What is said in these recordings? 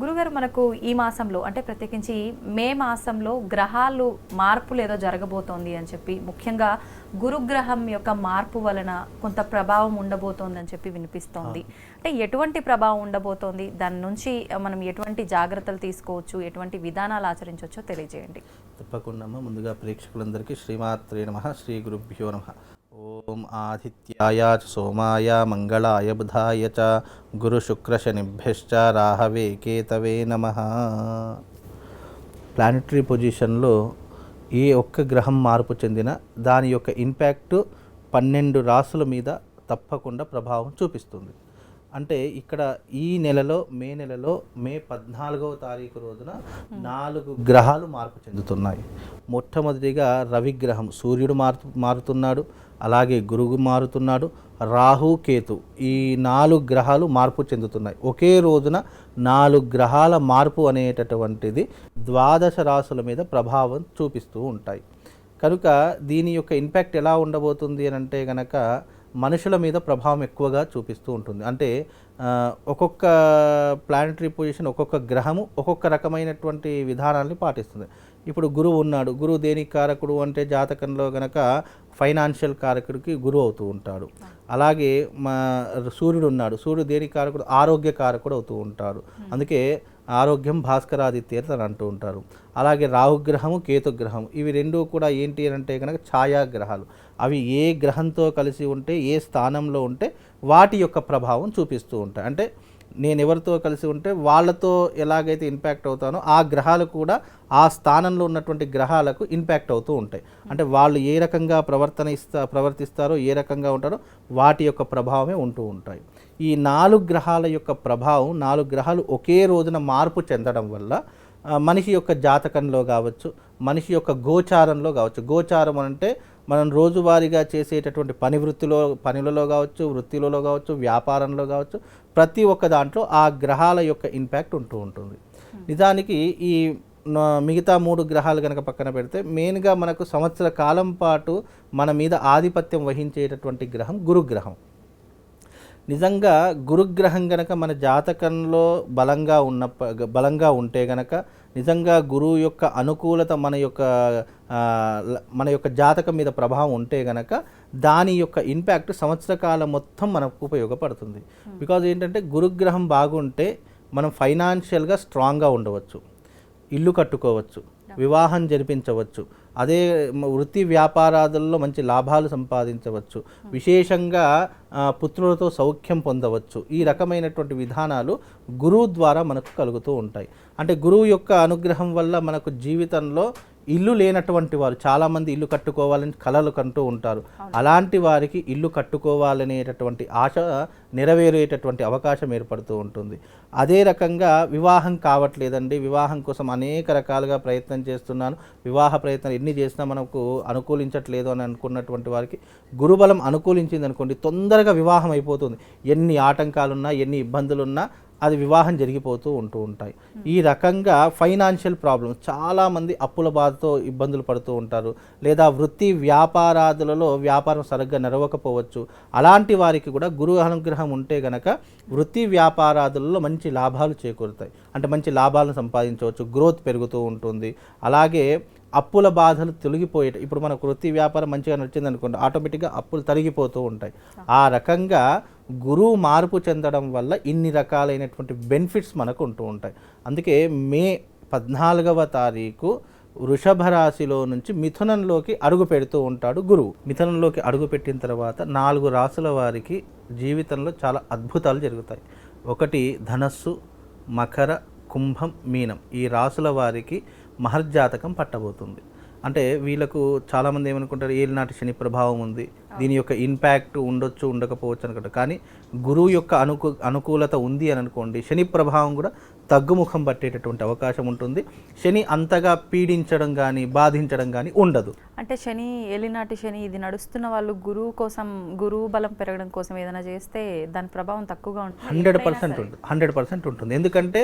గురుగారు మనకు ఈ మాసంలో అంటే ప్రత్యేకించి మే మాసంలో గ్రహాలు మార్పులు ఏదో జరగబోతోంది అని చెప్పి ముఖ్యంగా గురుగ్రహం యొక్క మార్పు వలన కొంత ప్రభావం ఉండబోతోంది అని చెప్పి వినిపిస్తోంది. అంటే ఎటువంటి ప్రభావం ఉండబోతోంది? దాని నుంచి మనం ఎటువంటి జాగ్రత్తలు తీసుకోవచ్చు? ఎటువంటి విధానాలు ఆచరించవచ్చో తెలియజేయండి. తప్పకుండా. ముందుగా ప్రేక్షకులందరికీ శ్రీమాత్రే నమ. శ్రీ గురుభ్యో నమ. ఓం ఆదిత్యాయ చ సోమాయ మంగళాయ బుధాయ చ గురు శుక్ర శనిభ్యశ్చ రాహవే కేతవే నమ. ప్లానటరీ పొజిషన్లో ఏ ఒక్క గ్రహం మార్పు చెందిన దాని యొక్క ఇంపాక్ట్ పన్నెండు రాసుల మీద తప్పకుండా ప్రభావం చూపిస్తుంది. అంటే ఇక్కడ ఈ నెలలో మే నెలలో మే పద్నాలుగవ తారీఖు రోజున నాలుగు గ్రహాలు మార్పు చెందుతున్నాయి. మొట్టమొదటిగా రవిగ్రహం సూర్యుడు మారు మారుతున్నాడు. అలాగే గురువు మారుతున్నాడు. రాహు కేతు ఈ నాలుగు గ్రహాలు మార్పు చెందుతున్నాయి. ఒకే రోజున నాలుగు గ్రహాల మార్పు అనేటటువంటిది ద్వాదశ రాసుల మీద ప్రభావం చూపిస్తూ ఉంటాయి. కనుక దీని యొక్క ఇంపాక్ట్ ఎలా ఉండబోతుంది అని అంటే గనక మనుషుల మీద ప్రభావం ఎక్కువగా చూపిస్తూ ఉంటుంది. అంటే ఒక్కొక్క ప్లానటరీ పొజిషన్ ఒక్కొక్క గ్రహము ఒక్కొక్క రకమైనటువంటి విధానాన్ని పాటిస్తుంది. ఇప్పుడు గురువు ఉన్నాడు. గురువు దేనికి కారకుడు అంటే జాతకంలో గనక ఫైనాన్షియల్ కారకుడికి గురువు అవుతూ ఉంటాడు. అలాగే మా సూర్యుడు ఉన్నాడు. సూర్యుడు దేనికి కారకుడు? ఆరోగ్య కారకుడు అవుతూ ఉంటాడు. అందుకే ఆరోగ్యం భాస్కరాదిత్యత అని అంటూ ఉంటారు. అలాగే రాహుగ్రహము కేతుగ్రహం ఇవి రెండు కూడా ఏంటి అని అంటే కనుక ఛాయాగ్రహాలు. అవి ఏ గ్రహంతో కలిసి ఉంటే ఏ స్థానంలో ఉంటే వాటి యొక్క ప్రభావం చూపిస్తూ ఉంటాయి. అంటే నేను ఎవరితో కలిసి ఉంటే వాళ్ళతో ఎలాగైతే ఇంపాక్ట్ అవుతానో ఆ గ్రహాలు కూడా ఆ స్థానంలో ఉన్నటువంటి గ్రహాలకు ఇంపాక్ట్ అవుతూ ఉంటాయి. అంటే వాళ్ళు ఏ రకంగా ప్రవర్తన ఇస్తా ప్రవర్తిస్తారో ఏ రకంగా ఉంటారో వాటి యొక్క ప్రభావమే ఉంటూ ఉంటాయి. ఈ నాలుగు గ్రహాల యొక్క ప్రభావం నాలుగు గ్రహాలు ఒకే రోజున మార్పు చెందడం వల్ల మనిషి యొక్క జాతకంలో కావచ్చు మనిషి యొక్క గోచారంలో కావచ్చు. గోచారం అంటే మనం రోజువారీగా చేసేటటువంటి పని వృత్తిలో పనులలో కావచ్చు వృత్తిలలో కావచ్చు వ్యాపారంలో కావచ్చు ప్రతి ఒక్క దాంట్లో ఆ గ్రహాల యొక్క ఇంపాక్ట్ ఉంటూ ఉంటుంది. నిజానికి ఈ మిగతా మూడు గ్రహాలు కనుక పక్కన పెడితే మెయిన్గా మనకు సంవత్సర కాలం పాటు మన మీద ఆధిపత్యం వహించేటటువంటి గ్రహం గురుగ్రహం. నిజంగా గురుగ్రహం గనక మన జాతకంలో బలంగా ఉన్న బలంగా ఉంటే గనక నిజంగా గురువు యొక్క అనుకూలత మన యొక్క మన యొక్క జాతకం మీద ప్రభావం ఉంటే గనక దాని యొక్క ఇంపాక్ట్ సంవత్సర కాలం మొత్తం మనకు ఉపయోగపడుతుంది. బికాజ్ ఏంటంటే గురుగ్రహం బాగుంటే మనం ఫైనాన్షియల్గా స్ట్రాంగ్గా ఉండవచ్చు. ఇల్లు కట్టుకోవచ్చు. వివాహం జరిపించవచ్చు. అదే వృత్తి వ్యాపారాదుల్లో మంచి లాభాలు సంపాదించవచ్చు. విశేషంగా పుత్రులతో సౌఖ్యం పొందవచ్చు. ఈ రకమైనటువంటి విధానాలు గురువు ద్వారా మనకు కలుగుతూ ఉంటాయి. అంటే గురువు యొక్క అనుగ్రహం వల్ల మనకు జీవితంలో ఇల్లు లేనటువంటి వారు చాలామంది ఇల్లు కట్టుకోవాలని కలలు కంటూ ఉంటారు. అలాంటి వారికి ఇల్లు కట్టుకోవాలనేటటువంటి ఆశ నెరవేరేటటువంటి అవకాశం ఏర్పడుతూ ఉంటుంది. అదే రకంగా వివాహం కావట్లేదండి. వివాహం కోసం అనేక రకాలుగా ప్రయత్నం చేస్తున్నాను. వివాహ ప్రయత్నం ఎన్ని చేసినా మనకు అనుకూలించట్లేదు అని అనుకున్నటువంటి వారికి గురుబలం అనుకూలించింది అనుకోండి తొందరగా వివాహం అయిపోతుంది. ఎన్ని ఆటంకాలున్నా ఎన్ని ఇబ్బందులున్నా అది వివాహం జరిగిపోతూ ఉంటూ ఉంటాయి. ఈ రకంగా ఫైనాన్షియల్ ప్రాబ్లమ్స్ చాలామంది అప్పుల బాధతో ఇబ్బందులు పడుతూ ఉంటారు. లేదా వృత్తి వ్యాపారాదులలో వ్యాపారం సరిగ్గా నడవకపోవచ్చు. అలాంటి వారికి కూడా గురు అనుగ్రహం ఉంటే గనక వృత్తి వ్యాపారాదులలో మంచి లాభాలు చేకూరుతాయి. అంటే మంచి లాభాలను సంపాదించవచ్చు. గ్రోత్ పెరుగుతూ ఉంటుంది. అలాగే అప్పుల బాధలు తొలగిపోయేట ఇప్పుడు మనకు వృత్తి వ్యాపారం మంచిగా నడిచింది అనుకోండి ఆటోమేటిక్గా అప్పులు తరిగిపోతూ ఉంటాయి. ఆ రకంగా గురువు మార్పు చెందడం వల్ల ఇన్ని రకాలైనటువంటి బెనిఫిట్స్ మనకు ఉంటూ ఉంటాయి. అందుకే మే పద్నాలుగవ తారీఖు వృషభ రాశిలో నుంచి మిథునంలోకి అడుగు పెడుతూ ఉంటాడు గురువు. మిథునంలోకి అడుగు పెట్టిన తర్వాత నాలుగు రాసుల వారికి జీవితంలో చాలా అద్భుతాలు జరుగుతాయి. ఒకటి ధనస్సు మకర కుంభం మీనం ఈ రాసుల వారికి మహర్జాతకం పట్టబోతుంది. అంటే వీళ్ళకు చాలామంది ఏమనుకుంటారు ఏలినాటి శని ప్రభావం ఉంది. దీని యొక్క ఇంపాక్ట్ ఉండొచ్చు ఉండకపోవచ్చు అనుకుంటారు. కానీ గురువు యొక్క అనుకూ అనుకూలత ఉంది అని అనుకోండి శని ప్రభావం కూడా తగ్గుముఖం పట్టేటటువంటి అవకాశం ఉంటుంది. శని అంతగా పీడించడం కానీ బాధించడం కానీ ఉండదు. అంటే శని ఏలినాటి శని ఇది నడుస్తున్న వాళ్ళు గురువు కోసం గురువు బలం పెరగడం కోసం ఏదైనా చేస్తే దాని ప్రభావం తక్కువగా ఉంటుంది. హండ్రెడ్ పర్సెంట్ ఉంటుంది. హండ్రెడ్ పర్సెంట్ ఉంటుంది. ఎందుకంటే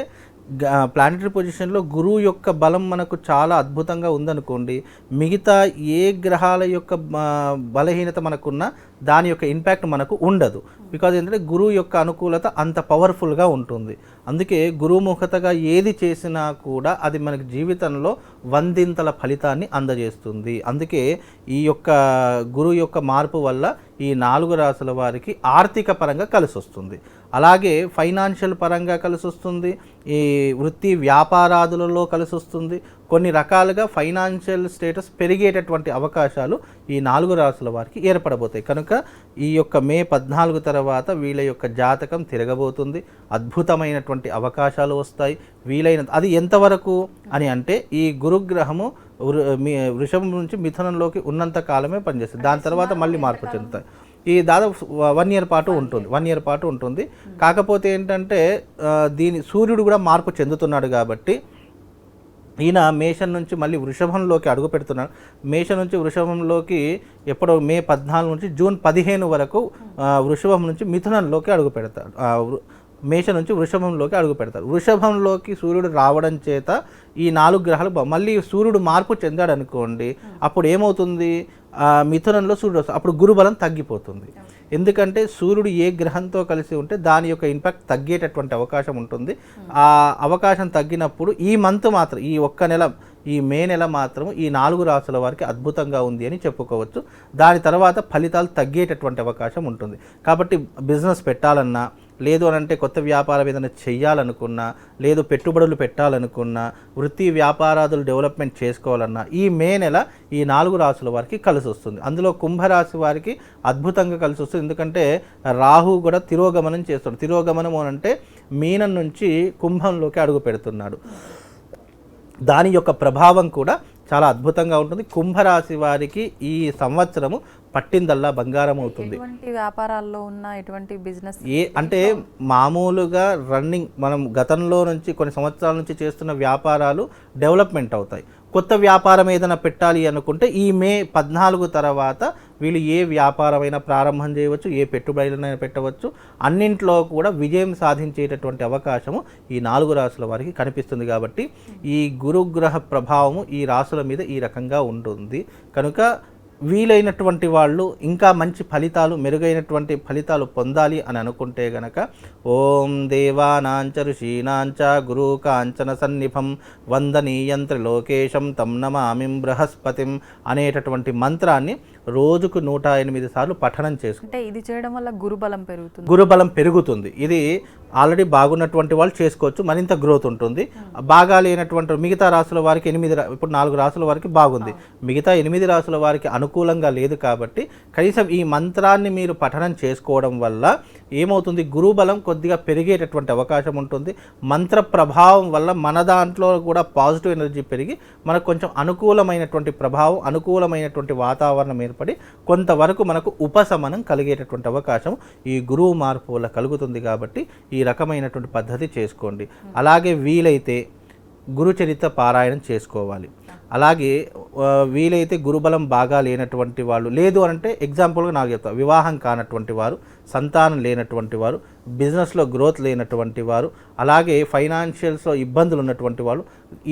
ప్లానటరీ పొజిషన్లో గురువు యొక్క బలం మనకు చాలా అద్భుతంగా ఉందనుకోండి మిగతా ఏ గ్రహాల యొక్క బలహీనత మనకున్నా దాని యొక్క ఇంపాక్ట్ మనకు ఉండదు. బికాజ్ ఏంటంటే గురువు యొక్క అనుకూలత అంత పవర్ఫుల్గా ఉంటుంది. అందుకే గురుముఖతగా ఏది చేసినా కూడా అది మనకి జీవితంలో వందింతల ఫలితాన్ని అందజేస్తుంది. అందుకే ఈ యొక్క గురువు యొక్క మార్పు వల్ల ఈ నాలుగు రాసుల వారికి ఆర్థిక పరంగా కలిసి వస్తుంది అలాగే ఫైనాన్షియల్ పరంగా కలిసి వస్తుంది ఈ వృత్తి వ్యాపారాదులలో కలిసి వస్తుంది కొన్ని రకాలుగా ఫైనాన్షియల్ స్టేటస్ పెరిగేటటువంటి అవకాశాలు ఈ నాలుగు రాసుల వారికి ఏర్పడబోతాయి. కనుక ఈ యొక్క మే పద్నాలుగు తర్వాత వీళ్ళ యొక్క జాతకం తిరగబోతుంది. అద్భుతమైనటువంటి అవకాశాలు వస్తాయి. వీలైన అది ఎంతవరకు అని అంటే ఈ గురుగ్రహము వృ- వృషభం నుంచి మిథునంలోకి ఉన్నంత కాలమే పనిచేస్తుంది. దాని తర్వాత మళ్ళీ మార్పు చెందుతాయి. ఈ దాదాపు వన్ ఇయర్ పాటు ఉంటుంది వన్ ఇయర్ పాటు ఉంటుంది. కాకపోతే ఏంటంటే దీని సూర్యుడు కూడా మార్పు చెందుతున్నాడు కాబట్టి ఈయన మేషం నుంచి మళ్ళీ వృషభంలోకి అడుగు పెడుతున్నాడు. మేషం నుంచి వృషభంలోకి ఎప్పుడో మే పద్నాలుగు నుంచి జూన్ పదిహేను వరకు వృషభం నుంచి మిథునంలోకి అడుగు పెడతాడు. మేషం నుంచి వృషభంలోకి అడుగు పెడతారు వృషభంలోకి సూర్యుడు రావడం చేత ఈ నాలుగు గ్రహాలు మళ్ళీ సూర్యుడు మార్పు చెందాడు అనుకోండి అప్పుడు ఏమవుతుంది? మిథునంలో సూర్యుడు వస్తుంది అప్పుడు గురుబలం తగ్గిపోతుంది. ఎందుకంటే సూర్యుడు ఏ గ్రహంతో కలిసి ఉంటే దాని యొక్క ఇంపాక్ట్ తగ్గేటటువంటి అవకాశం ఉంటుంది. ఆ అవకాశం తగ్గినప్పుడు ఈ మంత్ మాత్రం ఈ ఒక్క నెల ఈ మే నెల మాత్రం ఈ నాలుగు రాసుల వారికి అద్భుతంగా ఉంది అని చెప్పుకోవచ్చు. దాని తర్వాత ఫలితాలు తగ్గేటటువంటి అవకాశం ఉంటుంది. కాబట్టి బిజినెస్ పెట్టాలన్నా లేదు అని అంటే కొత్త వ్యాపారం ఏదైనా చేయాలనుకున్నా లేదు పెట్టుబడులు పెట్టాలనుకున్నా వృత్తి వ్యాపారాదులు డెవలప్మెంట్ చేసుకోవాలన్నా ఈ మే నెల ఈ నాలుగు రాసుల వారికి కలిసి వస్తుంది. అందులో కుంభరాశి వారికి అద్భుతంగా కలిసి వస్తుంది. ఎందుకంటే రాహు కూడా తిరోగమనం చేస్తాడు తిరోగమనం అని అంటే మీనం నుంచి కుంభంలోకి అడుగు పెడుతున్నాడు. దాని యొక్క ప్రభావం కూడా చాలా అద్భుతంగా ఉంటుంది. కుంభరాశి వారికి ఈ సంవత్సరము పట్టిందల్లా బంగారం అవుతుంది. వ్యాపారాల్లో ఉన్న ఎటువంటి బిజినెస్ ఏ అంటే మామూలుగా రన్నింగ్ మనం గతంలో నుంచి కొన్ని సంవత్సరాల నుంచి చేస్తున్న వ్యాపారాలు డెవలప్మెంట్ అవుతాయి. కొత్త వ్యాపారం ఏదైనా పెట్టాలి అనుకుంటే ఈ మే పద్నాలుగు తర్వాత వీళ్ళు ఏ వ్యాపారమైనా ప్రారంభం చేయవచ్చు ఏ పెట్టుబడులైనా పెట్టవచ్చు. అన్నింట్లో కూడా విజయం సాధించేటటువంటి అవకాశము ఈ నాలుగు రాసుల వారికి కనిపిస్తుంది కాబట్టి ఈ గురుగ్రహ ప్రభావము ఈ రాసుల మీద ఈ రకంగా ఉంటుంది. కనుక వీలైనటువంటి వాళ్ళు ఇంకా మంచి ఫలితాలు మెరుగైనటువంటి ఫలితాలు పొందాలి అని అనుకుంటే గనక ఓం దేవానాంచ ఋషీనాంచ గురు కాంచన సన్నిభం వందనీయంత్రి లోకేశం తం నమామిం బృహస్పతిం అనేటటువంటి మంత్రాన్ని రోజుకు నూట ఎనిమిది సార్లు పఠనం చేసుకుంటారు అంటే ఇది చేయడం వల్ల గురుబలం పెరుగుతుంది. గురుబలం పెరుగుతుంది. ఇది ఆల్రెడీ బాగున్నటువంటి వాళ్ళు చేసుకోవచ్చు మరింత గ్రోత్ ఉంటుంది. బాగా లేనటువంటి మిగతా రాసుల వారికి ఎనిమిది రా- ఇప్పుడు నాలుగు రాసుల వారికి బాగుంది. మిగతా ఎనిమిది రాసుల వారికి అనుకూలంగా లేదు కాబట్టి కనీసం ఈ మంత్రాన్ని మీరు పఠనం చేసుకోవడం వల్ల ఏమవుతుంది? గురుబలం కొద్దిగా పెరిగేటటువంటి అవకాశం ఉంటుంది. మంత్ర ప్రభావం వల్ల మన దాంట్లో కూడా పాజిటివ్ ఎనర్జీ పెరిగి మనకు కొంచెం అనుకూలమైనటువంటి ప్రభావం అనుకూలమైనటువంటి వాతావరణం ఏర్పడి కొంతవరకు మనకు ఉపశమనం కలిగేటటువంటి అవకాశం ఈ గురువు మార్పు వల్ల కలుగుతుంది కాబట్టి ఈ రకమైనటువంటి పద్ధతి చేసుకోండి. అలాగే వీలైతే గురుచరిత్ర పారాయణం చేసుకోవాలి. అలాగే వీలైతే గురుబలం బాగా లేనటువంటి వాళ్ళు లేదు అంటే ఎగ్జాంపుల్గా నాకు చెప్తా. వివాహం కానటువంటి వారు సంతానం లేనటువంటి వారు బిజినెస్లో గ్రోత్ లేనటువంటి వారు అలాగే ఫైనాన్షియల్స్లో ఇబ్బందులు ఉన్నటువంటి వాళ్ళు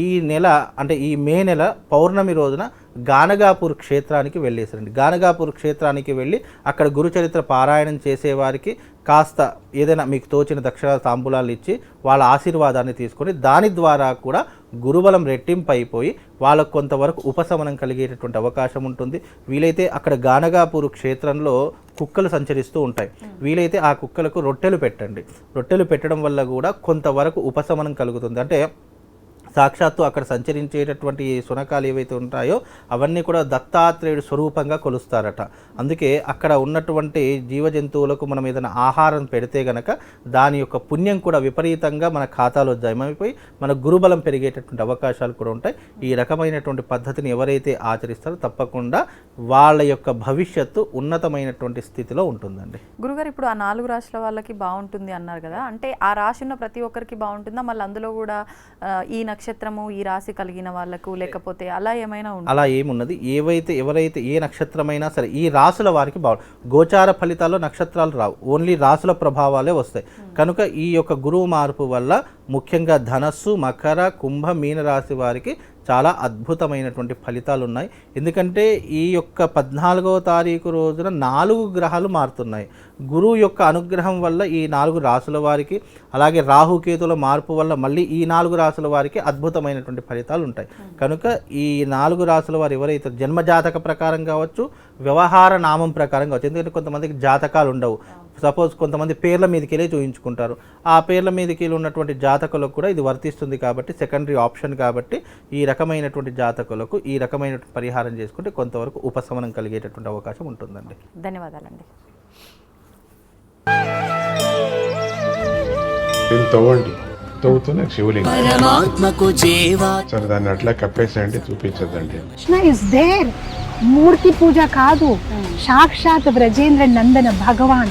ఈ నెల అంటే ఈ మే నెల పౌర్ణమి రోజున గానగాపూర్ క్షేత్రానికి వెళ్ళేసారండి గానగాపూర్ క్షేత్రానికి వెళ్ళి అక్కడ గురుచరిత్ర పారాయణం చేసేవారికి కాస్త ఏదైనా మీకు తోచిన దక్షిణ తాంబూలాలు ఇచ్చి వాళ్ళ ఆశీర్వాదాన్ని తీసుకొని దాని ద్వారా కూడా గురుబలం రెట్టింపు అయిపోయి వాళ్ళకు కొంతవరకు ఉపశమనం కలిగేటటువంటి అవకాశం ఉంటుంది. వీలైతే అక్కడ గానగాపూర్ క్షేత్రంలో కుక్కలు సంచరిస్తూ ఉంటాయి. వీలైతే ఆ కుక్కలకు రొట్టెలు పెట్టండి. రొట్టెలు పెట్టడం వల్ల కూడా కొంతవరకు ఉపశమనం కలుగుతుంది. అంటే సాక్షాత్తు అక్కడ సంచరించేటటువంటి శునకాలు ఏవైతే ఉంటాయో అవన్నీ కూడా దత్తాత్రేయుడు స్వరూపంగా కొలుస్తారట. అందుకే అక్కడ ఉన్నటువంటి జీవ జంతువులకు మనం ఏదైనా ఆహారం పెడితే గనక దాని యొక్క పుణ్యం కూడా విపరీతంగా మన ఖాతాలో జమైపోయి మన గురుబలం పెరిగేటటువంటి అవకాశాలు కూడా ఉంటాయి. ఈ రకమైనటువంటి పద్ధతిని ఎవరైతే ఆచరిస్తారో తప్పకుండా వాళ్ళ యొక్క భవిష్యత్తు ఉన్నతమైనటువంటి స్థితిలో ఉంటుందండి. గురుగారు ఇప్పుడు ఆ నాలుగు రాశుల వాళ్ళకి బాగుంటుంది అన్నారు కదా. అంటే ఆ రాశి ఉన్న ప్రతి ఒక్కరికి బాగుంటుందా? మళ్ళీ అందులో కూడా ఈ నక్షత్రము ఈ రాశి కలిగిన వాళ్ళకు లేకపోతే అలా ఏమైనా అలా ఏమున్నది? ఏవైతే ఎవరైతే ఏ నక్షత్రమైనా సరే ఈ రాసుల వారికి బాగు గోచార ఫలితాల్లో నక్షత్రాలు రావు. ఓన్లీ రాసుల ప్రభావాలే వస్తాయి. కనుక ఈ యొక్క గురువు మార్పు వల్ల ముఖ్యంగా ధనస్సు మకర కుంభ మీన రాశి వారికి చాలా అద్భుతమైనటువంటి ఫలితాలు ఉన్నాయి ఎందుకంటే ఈ యొక్క పద్నాలుగవ తారీఖు రోజున నాలుగు గ్రహాలు మారుతున్నాయి. గురువు యొక్క అనుగ్రహం వల్ల ఈ నాలుగు రాసుల వారికి అలాగే రాహుకేతుల మార్పు వల్ల మళ్ళీ ఈ నాలుగు రాసుల వారికి అద్భుతమైనటువంటి ఫలితాలు ఉంటాయి కనుక ఈ నాలుగు రాసుల వారు ఎవరైతే జన్మజాతక ప్రకారం కావచ్చు వ్యవహార నామం ప్రకారం కావచ్చు ఎందుకంటే కొంతమందికి జాతకాలు ఉండవు సపోజ్ కొంతమంది పేర్ల మీదకి వెళ్ళి చూయించుకుంటారు. ఆ పేర్ల మీదకి వెళ్ళి ఉన్నటువంటి జాతకులకు కూడా ఇది వర్తిస్తుంది కాబట్టి సెకండరీ ఆప్షన్ కాబట్టి ఈ రకమైనటువంటి జాతకులకు ఈ రకమైనటువంటి పరిహారం చేసుకుంటే కొంతవరకు ఉపశమనం కలిగేటటువంటి అవకాశం ఉంటుందండి. ధన్యవాదాలండి. దీన్ని తవ్వండి. తవ్వుతూనే శివలింగం. పరమాత్మకు జీవా. సరే దాన్ని అట్లా కప్పేసేయండి చూపించదండి కృష్ణ ఇస్ దేర్ మూర్తి పూజ కాదు. సాక్షాత్ బ్రజేంద్ర నందన భగవాన్.